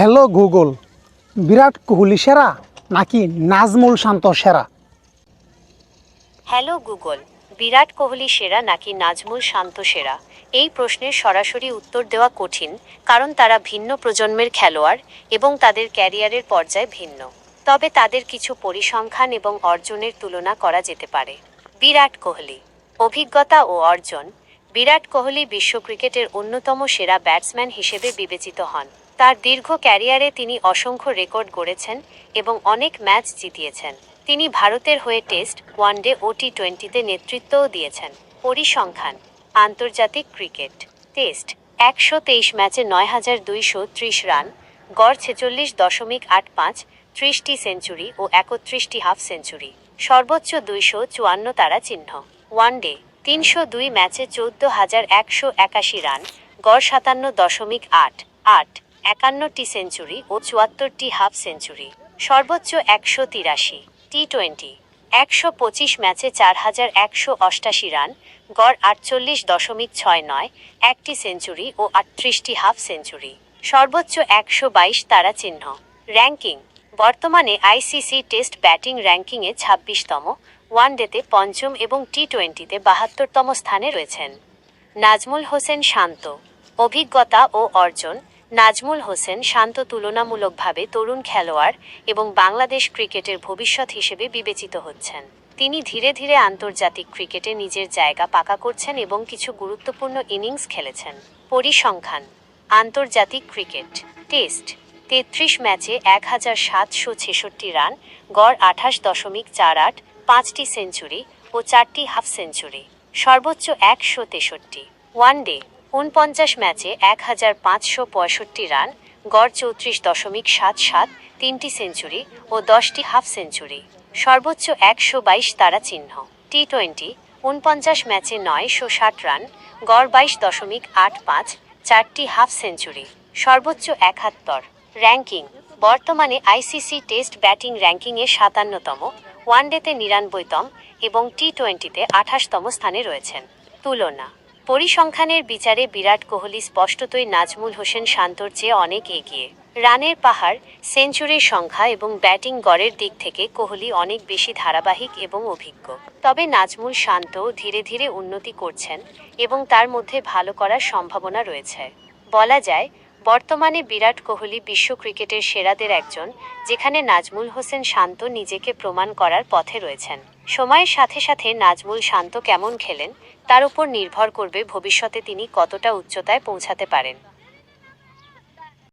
Hello Google Virat Kohli সেরা নাকি নাজমুল শান্ত সেরা? হ্যালো গুগল বিরাট কোহলি সেরা নাকি নাজমুল শান্ত সেরা? এই প্রশ্নের সরাসরি উত্তর দেওয়া কঠিন, কারণ তারা ভিন্ন প্রজন্মের খেলোয়াড় এবং তাদের ক্যারিয়ারের পর্যায় ভিন্ন। তবে তাদের কিছু পরিসংখ্যান এবং অর্জনের তুলনা করা যেতে পারে। বিরাট কোহলি। অভিজ্ঞতা ও অর্জন। বিরাট কোহলি বিশ্ব ক্রিকেটের অন্যতম সেরা ব্যাটসম্যান হিসেবে বিবেচিত হন। তার দীর্ঘ ক্যারিয়ারে তিনি অসংখ্য রেকর্ড গড়েছেন এবং অনেক ম্যাচ জিতিয়েছেন। তিনি ভারতের হয়ে টেস্ট, ওয়ানডে ও টি টোয়েন্টিতে নেতৃত্বও দিয়েছেন। পরিসংখ্যান, আন্তর্জাতিক ক্রিকেট, টেস্ট, একশো তেইশ ম্যাচে নয় হাজার দুইশো ত্রিশ রান, গড় ছেচল্লিশ দশমিক আট পাঁচ, ত্রিশটি সেঞ্চুরি ও একত্রিশটি হাফ সেঞ্চুরি। সর্বোচ্চ দুইশো চুয়ান্ন তারা চিহ্ন। ওয়ানডে, তিনশো দুই ম্যাচে চোদ্দ হাজার একশো একাশি রান, গড় সাতান্ন দশমিক আট আট। একান্নটি সেঞ্চুরি ও চুয়াত্তরটি হাফ সেঞ্চুরি। সর্বোচ্চ একশো তিরাশি টি টোয়েন্টি একশো পঁচিশ ম্যাচে চার হাজার একশো অষ্টাশি রান, গড় আটচল্লিশ দশমিক ছয় নয়, একটি সেঞ্চুরি ও আটত্রিশটি হাফ সেঞ্চুরি। সর্বোচ্চ একশো বাইশ তারা চিহ্ন। র্যাঙ্কিং, বর্তমানে আইসিসি টেস্ট ব্যাটিং র্যাঙ্কিংয়ে ছাব্বিশতম, ওয়ানডেতে পঞ্চম এবং টি টোয়েন্টিতে বাহাত্তরতম স্থানে রয়েছেন। নাজমুল হোসেন শান্ত, অভিজ্ঞতা ও অর্জন নাজমুল হোসেন শান্ত তুলনামূলকভাবে তরুণ খেলোয়াড় এবং বাংলাদেশ ক্রিকেটের ভবিষ্যৎ হিসেবে বিবেচিত হচ্ছেন। তিনি ধীরে ধীরে আন্তর্জাতিক ক্রিকেটে নিজের জায়গা পাকা করছেন এবং কিছু গুরুত্বপূর্ণ ইনিংস খেলেছেন। পরিসংখ্যান, আন্তর্জাতিক ক্রিকেট, টেস্ট, তেত্রিশ ম্যাচে এক হাজার সাতশো ছেষট্টি রান, গড় আঠাশ দশমিক চার আট, পাঁচটি সেঞ্চুরি ও চারটি হাফ সেঞ্চুরি, সর্বোচ্চ একশো তেষট্টি। ওয়ানডে উনপঞ্চাশ ম্যাচে এক হাজার পাঁচশো পঁয়ষট্টি রান, গড় চৌত্রিশ দশমিক সাত সাত, তিনটি সেঞ্চুরি ও দশটি হাফ সেঞ্চুরি। সর্বোচ্চ একশো বাইশ তারা চিহ্ন। টি টোয়েন্টি উনপঞ্চাশ ম্যাচে নয়শো ষাট রান, গড় বাইশ দশমিক আট পাঁচ, চারটি হাফ সেঞ্চুরি। সর্বোচ্চ একাত্তর। র্যাঙ্কিং। বর্তমানে আইসিসি টেস্ট ব্যাটিং র্যাঙ্কিংয়ে সাতান্নতম, ওয়ানডেতে নিরানব্বইতম এবং টি টোয়েন্টিতে আঠাশতম স্থানে রয়েছেন। তুলনা। পরিসংখ্যানের বিচারে বিরাট কোহলি স্পষ্টতই নাজমুল হোসেন শান্তর চেয়ে অনেক এগিয়ে। রানের পাহাড়, সেঞ্চুরির সংখ্যা এবং ব্যাটিং গড়ের দিক থেকে কোহলি অনেক বেশি ধারাবাহিক এবং অভিজ্ঞ। তবে নাজমুল শান্ত ধীরে ধীরে উন্নতি করছেন এবং তার মধ্যে ভালো করার সম্ভাবনা রয়েছে। বলা যায়, বর্তমানে বিরাট কোহলি বিশ্ব ক্রিকেটের সেরাদের একজন, যেখানে নাজমুল হোসেন শান্ত নিজেকে প্রমাণ করার পথে রয়েছেন। সময়ের সাথে সাথে নাজমুল শান্ত কেমন খেলেন তার উপর নির্ভর করবে ভবিষ্যতে তিনি কতটা উচ্চতায় পৌঁছাতে পারেন।